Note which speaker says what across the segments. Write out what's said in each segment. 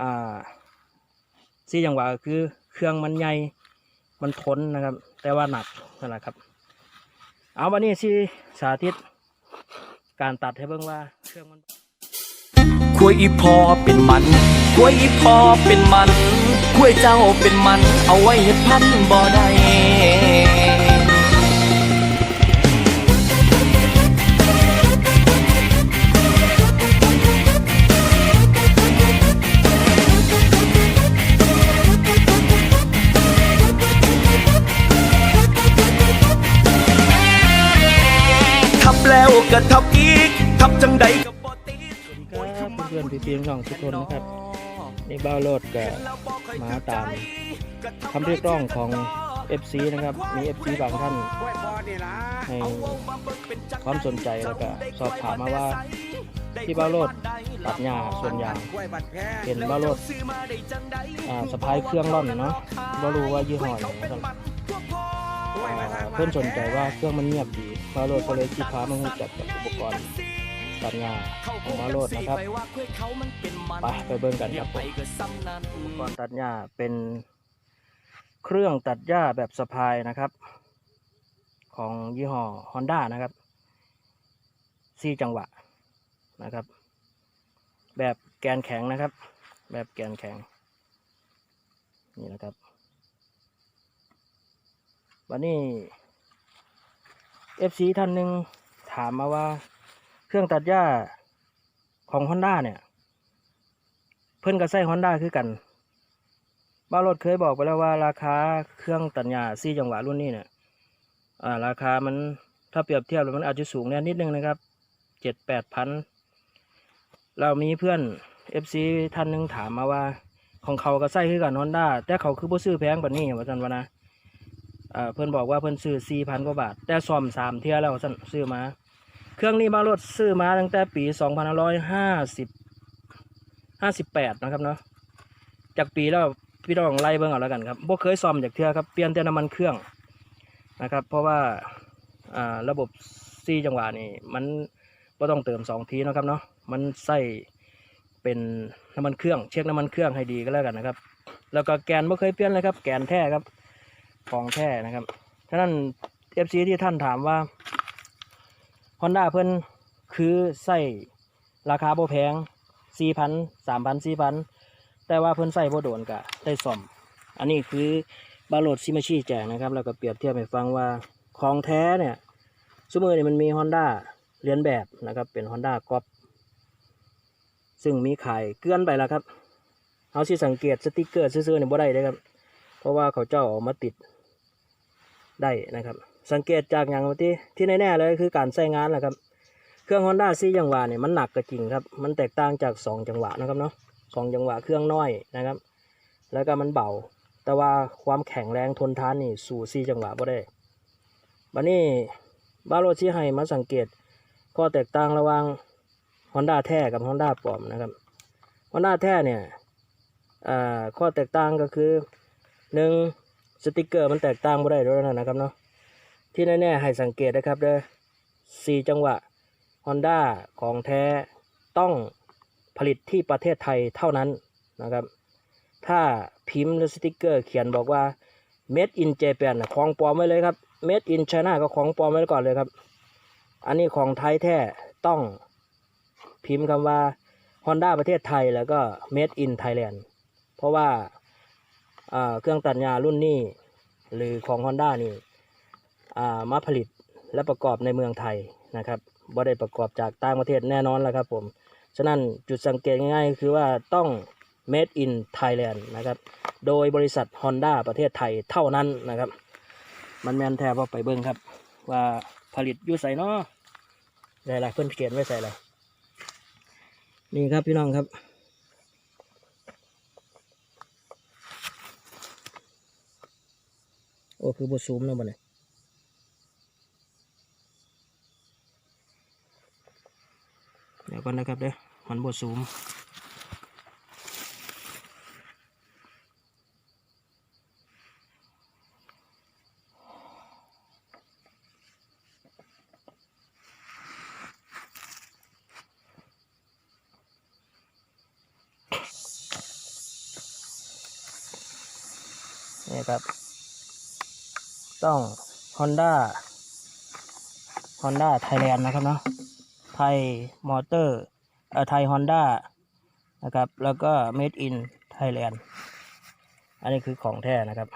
Speaker 1: อ่าซี่จังหวะก็คือเครื่องมันใหญ่มันทนนะครับ แต่ว่าหนักนั่นแหละครับ เอาวันนี้สิสาธิต การตัดให้เบิ่งว่าเครื่องมัน
Speaker 2: กล้วยอีพอเป็นมันกล้วยอีพอเป็นมันกล้วยเจ้าเป็นมัน เอาไว้เฮ็ดพันบ่ได้ ก็ทับอีก ทับจังใดก็บ่ติด
Speaker 1: สวัสดีครับเพื่อนๆพี่ๆน้องทุกคนนะครับนี่บ้าวโลดกับมาตามคำเรียกร้องของ FC นะครับ มี FC บางท่านให้ความสนใจแล้วก็สอบถามมาว่าที่บ้าวโลดตัดหญ้าส่วนยางเห็นบ้าวโลดอ่าสะพายเครื่องร่อนเนาะบ่รู้ว่ายี่ห้อไหนนะครับอ่า เพื่อนสนใจว่าเครื่องมันเงียบดีบ้าวโลดก็เลยคิดพามารู้จักกับอุปกรณ์ตัดหญ้าของบ้าวโลดนะครับไปไปเบิ่งกันครับผมอุปกรณ์ตัดหญ้าเป็นเครื่องตัดหญ้าแบบสะพายนะครับ ของยี่ห้อ Honda นะครับสี่จังหวะนะครับ แบบแกนแข็งนะครับ แบบแกนแข็งนี่นะครับ วันนี้ FC ท่านหนึ่งถามมาว่า เครื่องตัดหญ้าของ Honda เนี่ย เพิ่อนก็ใช้ฮอนด้าคือกันบ้ารถเคยบอกไปแล้วว่าราคาเครื่องตัดหญ้าซี่จังหวะรุ่นนี้เนี่ยอ่าราคามันถ้าเปรียบเทียบแล้วมันอาจจะสูงแน่นิดนึงนะครับเจ็ดแปดพันเรามีเพื่อน FC ท่านหนึ่งถามมาว่า ของเขาก็ใช้คือกันฮอนด้าแต่เขาคือบ่ซื้อแพงกว่านี้ว่าซั่นวะนะ อ่าเพื่อนบอกว่าเพื่อนซื้อสี่พันกว่าบาท แต่ซ่อมสามเที่ยแล้วสั่นซื้อมา เครื่องนี้บ้ารถซื้อมาตั้งแต่ปีสองพันร้อยห้าสิบห้าสิบแปดนะครับเนาะจากปีแล้วพี่น้องไล่เบิ่งเอาแล้วกันครับบ่เคยซ่อมจากเทื่อครับเปลี่ยนแต่น้ำมันเครื่องนะครับ เพราะว่าอ่าระบบซีจังหวะนี่มันบ่ต้องเติมสองทีนะครับเนาะมันใส่เป็นน้ำมันเครื่อง เช็คน้ำมันเครื่องให้ดีก็แล้วกันนะครับ แล้วก็แกนบ่เคยเปลี่ยนเลยครับ แกนแท้ครับ ของแท้นะครับฉะนั้น FC ที่ท่านถามว่า Honda เพิ่นคือใส่ราคาบ่แพงสี่พันสามพันสี่พันแต่ว่าเพิ่นใส่บ่โดนกะได้ซ่อมอันนี้คือบาโลดซิมาชีแจกนะครับแล้วก็เปรียบเทียบให้ฟังว่าของแท้เนี่ยสมมตินี่ยมันมี Honda เรียนแบบนะครับเป็น Honda ก๊อปซึ่งมีขายเกลื่อนไปแล้วครับเอาสิสังเกตสติกเกอร์ซื้อๆเนี่ยบ่ได้เลยครับ เพราะว่าเขาเจ้าออกมาติด ได้นะครับ สังเกตจากอย่างที่ที่แน่ๆเลยคือการใช้งานแหละครับ เครื่อง Honda 4จังหวะเนี่ยมันหนักก็จริงครับ มันแตกต่างจาก 2 จังหวะนะครับเนาะสองจังหวะเครื่องน้อยนะครับ แล้วก็มันเบา แต่ว่าความแข็งแรงทนทานนี่สู่ 4 จังหวะบ่ได้บัดนี้บาโรชิให้มาสังเกตข้อแตกต่างระหว่าง Honda แท้กับ Honda ปลอมนะครับ Honda แท้เนี่ยข้อแตกต่างก็คือหนึ่ง สติกเกอร์มันแตกต่างบ่ได้ด้วยนะครับเนาะที่แน่ๆให้สังเกตนะครับเด้อสี่จังหวะ Honda ของแท้ต้องผลิตที่ประเทศไทยเท่านั้นนะครับ ถ้าพิมพ์หรือสติกเกอร์เขียนบอกว่า made in Japan นะของปลอมไว้เลยครับ made in China ก็ของปลอมไว้ก่อนเลยครับ อันนี้ของไทยแท้ต้องพิมพ์คำว่า Honda ประเทศไทยแล้วก็ made in Thailand เพราะว่า เครื่องตัดหญ้ารุ่นนี้ หรือของ Honda นี่มาผลิตและประกอบในเมืองไทยนะครับบ่ได้ประกอบจากต่างประเทศแน่นอนแล้วครับผม ฉะนั้นจุดสังเกตง่ายๆ คือว่าต้อง made in Thailand นะครับ โดยบริษัท Honda ประเทศไทยเท่านั้นนะครับ มันแมนแทบว่าไปเบิ้งครับ ว่าผลิตอยู่ใส่เนาะใส่อะไรเพื่อนเขียนไว้ใส่อะไรนี่ครับพี่น้องครับ โอ้คือบทซูมเนาะบ่เนี่ยเดี๋ยวก่อนนะครับเด้อมันบทซูมนี่ครับ ต้อง Honda Honda Thailand นะครับเนาะไทยมอเตอร์เอ่อไทย Honda นะครับ แล้วก็ Made in Thailand อันนี้คือของแท้นะครับ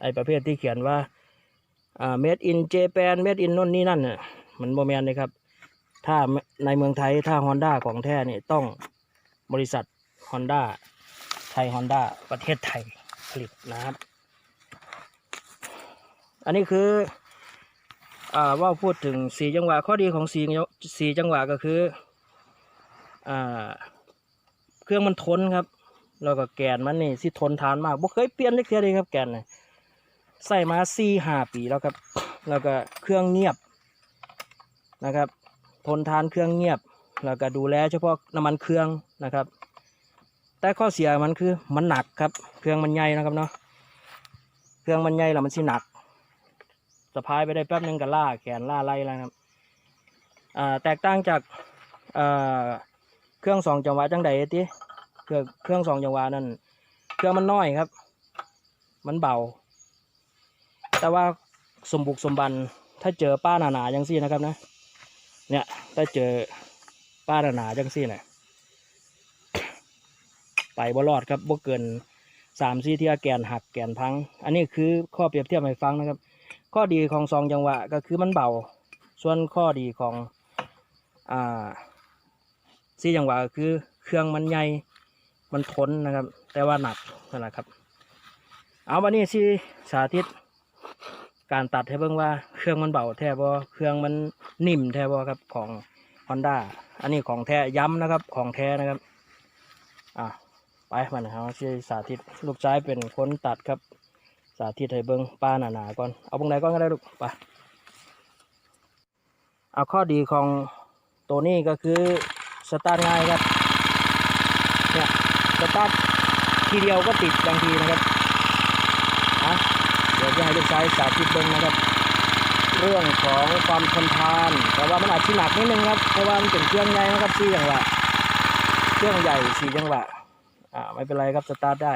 Speaker 1: ไอประเภทที่เขียนว่าอ่า Made in Japan Made in นู่นนี่นั่นเนี่ยมันโมแมนเลยครับ ถ้าในเมืองไทยถ้า Honda ของแท้นี่ต้องบริษัท Honda ไทย Honda ประเทศไทยผลิตนะครับ อันนี้คืออ่าว่าพูดถึงสีจังหวะข้อดีของสีสีจังหวะก็คืออ่าเครื่องมันทนครับแล้วก็แกนมันนี่สิทนทานมากบ่เคยเปลี่ยนเลยเทียเลยครับแกนนี่ใส่มาสี่ห้าปีแล้วครับ แล้วก็เครื่องเงียบนะครับ ทนทานเครื่องเงียบ แล้วก็ดูแลเฉพาะน้ำมันเครื่องนะครับ แต่ข้อเสียมันคือมันหนักครับ เครื่องมันใหญ่นะครับเนาะ เครื่องมันใหญ่แล้วมันสิหนัก สะพายไปได้แป๊บหนึงก็ล่าแขนล่าไล่แล้วนะครับอ่าแตกต่างจากอ่าเครื่องสองจังหวะจังใดติเครื่องเครื่องสองจังหวะนั่นเครื่องมันน้อยครับ มันเบา แต่ว่าสมบุกสมบันถ้าเจอป้าหนาๆจังซี่นะครับนะเนี่ยถ้าเจอป้าหนาๆจังซี่เนี่ยไปบ่รอดครับบ่เกินสามสี่เที่ยแกนหักแกนพัง อันนี้คือข้อเปรียบเทียบให้ฟังนะครับ ข้อดีของซองจังหวะก็คือมันเบา ส่วนข้อดีของอ่าสี่จังหวะก็คือเครื่องมันใหญ่มันทนนะครับ แต่ว่าหนักนั่นแหละครับ เอาวันนี้ที่สาธิต การตัดให้เบิ่งว่าเครื่องมันเบาแท้บ่เครื่องมันนิ่มแท้บ่ครับของ Honda อันนี้ของแท้ย้ำนะครับของแท้นะครับ อะไปมันเอาที่สาธิตลูกชายเป็นคนตัดครับ สาธิตให้เบิ้งป้าหนาๆก่อน เอาตรงไหนก่อนก็ได้ลูกไปเอาข้อดีของตัวนี้ก็คือสตาร์ทง่ายครับเนี่ยสตาร์ททีเดียวก็ติดบางทีนะครับอะเดี๋ยวจะให้ลูกชายสาธิตเบิ้งนะครับ เรื่องของความทนทาน แต่ว่ามันอาจจะหนักนิดนึงครับเพราะว่ามันเป็นเครื่องใหญ่นะครับสี่จังหวะเครื่องใหญ่สี่จังหวะอ่าไม่เป็นไรครับสตาร์ทได้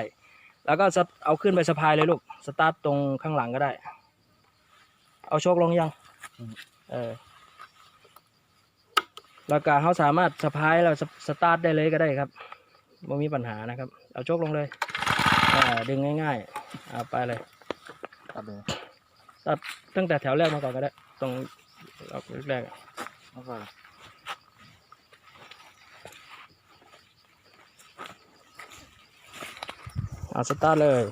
Speaker 1: แล้วก็สตเอาขึ้นไปสะพายเลยลูก สตาร์ทตรงข้างหลังก็ได้ เอาโชคลงยัง เออ แล้วก็เขาสามารถสะพายเราสตาร์ทได้เลยก็ได้ครับไม่มีปัญหานะครับ เอาโชคลงเลยอ่าดึงง่ายๆเอาไปเลย
Speaker 3: ตัดเลย
Speaker 1: ตัดตั้งแต่แถวแรกมาก่อนก็ได้ ตรงเอาแรกๆอะ
Speaker 3: ไม่ใช่
Speaker 1: เอาสตาร์เลย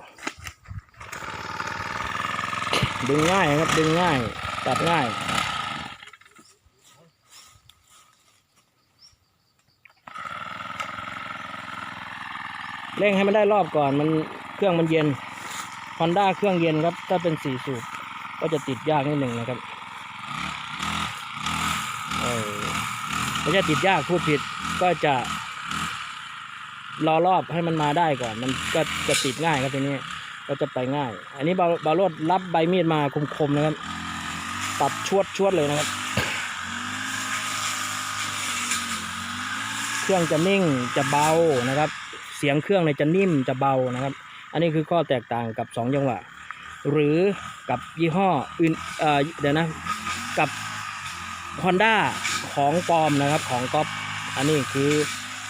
Speaker 1: ดึงง่ายครับ ดึงง่าย ตัดง่ายเร่งให้มันได้รอบก่อนมันเครื่องมันเย็น Honda เครื่องเย็นครับ ถ้าเป็นสี่สูบก็จะติดยากนิดหนึ่งนะครับไม่ใช่ติดยากพูดผิดก็จะ รอรอบให้มันมาได้ก่อน มันก็จะติดง่ายครับทีนี้ก็จะไปง่าย อันนี้บาบาโรดรับใบมีดมาคมๆนะครับตัดชวดชวดเลยนะครับ เครื่องจะนิ่งจะเบานะครับ เสียงเครื่องเนี่ยจะนิ่มจะเบานะครับ อันนี้คือข้อแตกต่างกับสองจังหวะหรือกับยี่ห้ออื่นเอ่อเดี๋ยวนะกับ Honda ของปลอมนะครับของก๊อปอันนี้คือ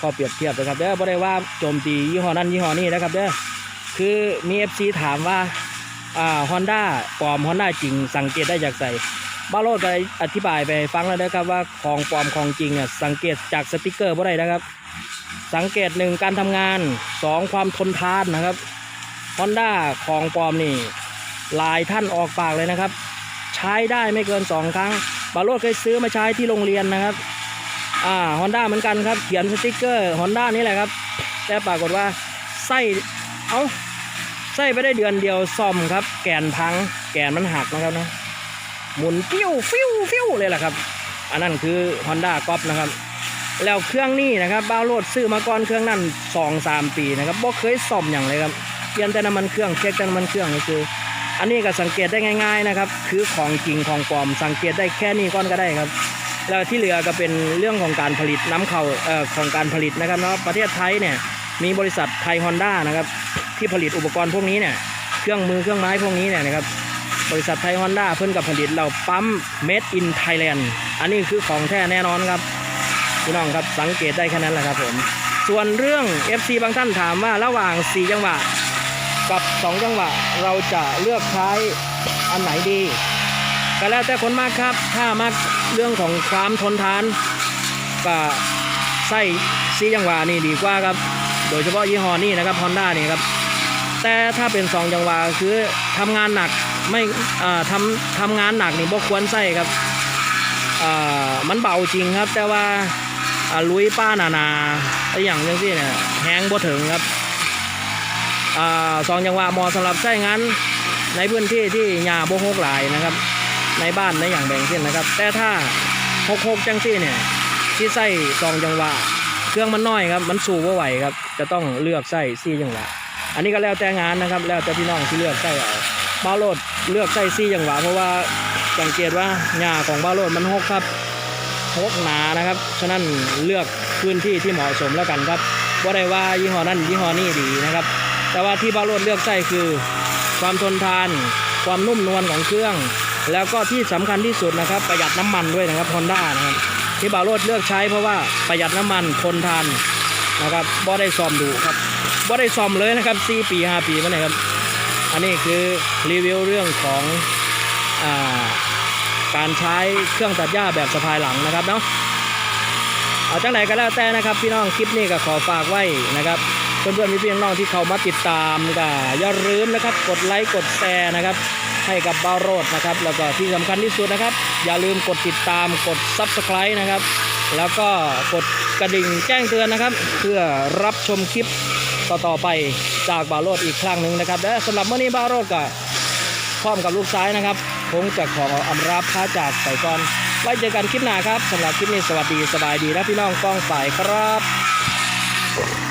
Speaker 1: ข้อเปรียบเทียบนะครับเด้อบ่ได้ว่าโจมตียี่ห้อนั้นยี่ห้อนี้นะครับเด้อคือมี FC ถามว่าอ่า Honda ปลอม Honda จริง สังเกตได้จากใส่บ้าโรดก็อธิบายไปฟังแล้วนะครับว่าของปลอมของจริงเนี่ยสังเกตจากสติกเกอร์บ่ได้นะครับ สังเกตหนึ่งการทำงานสองความทนทานนะครับ Honda ของปลอมนี่ลายท่านออกปากเลยนะครับ ใช้ได้ไม่เกินสองครั้งบาโรดเคยซื้อมาใช้ที่โรงเรียนนะครับ อ่าฮอนด้าเหมือนกันครับ เขียนสติกเกอร์ฮอนด้านี่แหละครับ แต่ปรากฏว่าไส้เอาไส้ไปได้เดือนเดียวซ่อมครับ แกนพัง แกนมันหักนะครับนะหมุนฟิวฟิวฟิวเลยแหละครับ อันนั้นคือ Honda ก๊อปนะครับ แล้วเครื่องนี้นะครับบ้าโรดซื้อมาก่อนเครื่องนั้นสองสามปีนะครับบ่เคยซ่อมอย่างเลยครับเปลี่ยนแต่น้ำมันเครื่องเช็คแต่น้ำมันเครื่องนี่คือ อันนี้ก็สังเกตได้ง่าย ๆนะครับ คือของจริงของปลอมสังเกตได้แค่นี้ก่อนก็ได้ครับ แล้วที่เหลือก็เป็นเรื่องของการผลิตน้ำเข้าเอ่อของการผลิตนะครับเนาะประเทศไทยเนี่ยมีบริษัทไทยฮอนด้านะครับที่ผลิตอุปกรณ์พวกนี้เนี่ยเครื่องมือเครื่องไม้พวกนี้เนี่ยนะครับบริษัทไทยฮอนด้าเพิ่นกับผลิตเราปั๊ม made in Thailand อันนี้คือของแท้แน่นอนครับพี่น้องครับสังเกตได้แค่นั้นแหละครับผมส่วนเรื่อง FC บางท่านถามว่าระหว่าง 4 จังหวะกับ 2 จังหวะเราจะเลือกใช้อันไหนดี ก็แล้วแต่คนมากครับ ถ้ามากเรื่องของความทนทานก็ใส่ซีจังหวะนี่ดีกว่าครับ โดยเฉพาะยี่ห้อนี้นะครับ Honda นี่ครับ แต่ถ้าเป็น2จังหวะคือทำงานหนักไม่ทำทำงานหนักนี่บ่ควรใส่ครับมันเบาจริงครับ แต่ว่าลุยป้านานาไอ้อย่างจังซี่เนี่ยแฮงบ่ถึงครับอสองจังหวะเหมาะสำหรับใช้งานในพื้นที่ที่หญ้าบ่ฮกหลายนะครับ ในบ้านในอย่างแบ่งเช่นนะครับ แต่ถ้าหกหกจังซี่เนี่ยที่ใส่สองจังหวะเครื่องมันน้อยครับมันสูบว่าไหวครับ จะต้องเลือกใส่ซี่จังหวะอันนี้ก็แล้วแต่งานนะครับ แล้วแต่พี่น้องที่เลือกใส่เอาบ้าโลดเลือกใส่ซี่จังหวะเพราะว่าสังเกตว่าหญ้าของบ้าโลดมันหกครับหกหนานะครับ ฉะนั้นเลือกพื้นที่ที่เหมาะสมแล้วกันครับว่าได้ว่ายี่ห้อนั้นยี่ห้อนี้ดีนะครับ แต่ว่าที่บ้าโลดเลือกใส่คือ ความทนทาน ความนุ่มนวลของเครื่อง แล้วก็ที่สำคัญที่สุดนะครับ ประหยัดน้ำมันด้วยนะครับฮอนด้านะครับที่บาโรดเลือกใช้เพราะว่าประหยัดน้ำมันทนทานนะครับบ่ได้ซ่อมดูครับบ่ได้ซ่อมเลยนะครับ4ปี 5 ปีมาเนี่ยครับ อันนี้คือรีวิวเรื่องของอาการใช้เครื่องตัดหญ้าแบบสะพายหลังนะครับเนาะเอาจังไหนก็แล้วแต่นะครับ พี่น้องคลิปนี้ก็ขอฝากไว้นะครับเพื่อนๆพี่ๆน้องที่เขามาติดตามก็อย่าลืมนะครับ กดไลค์กดแชร์นะครับ ให้กับบาโรดนะครับ แล้วก็ที่สำคัญที่สุดนะครับ อย่าลืมกดติดตามกด Subscribe นะครับ แล้วก็กดกระดิ่งแจ้งเตือนนะครับ เพื่อรับชมคลิปต่อๆไปจากบาโรดอีกครั้งหนึ่งนะครับ และสำหรับวันนี้บาโรดก็พร้อมกับลูกซ้ายนะครับคงจะขออำลาพาจากไก่อนไว้เจอกันคลิปหน้าครับสำหรับคลิปนี้สวัสดีสบายดีนะพี่น้องกล้องฝ่ายครับ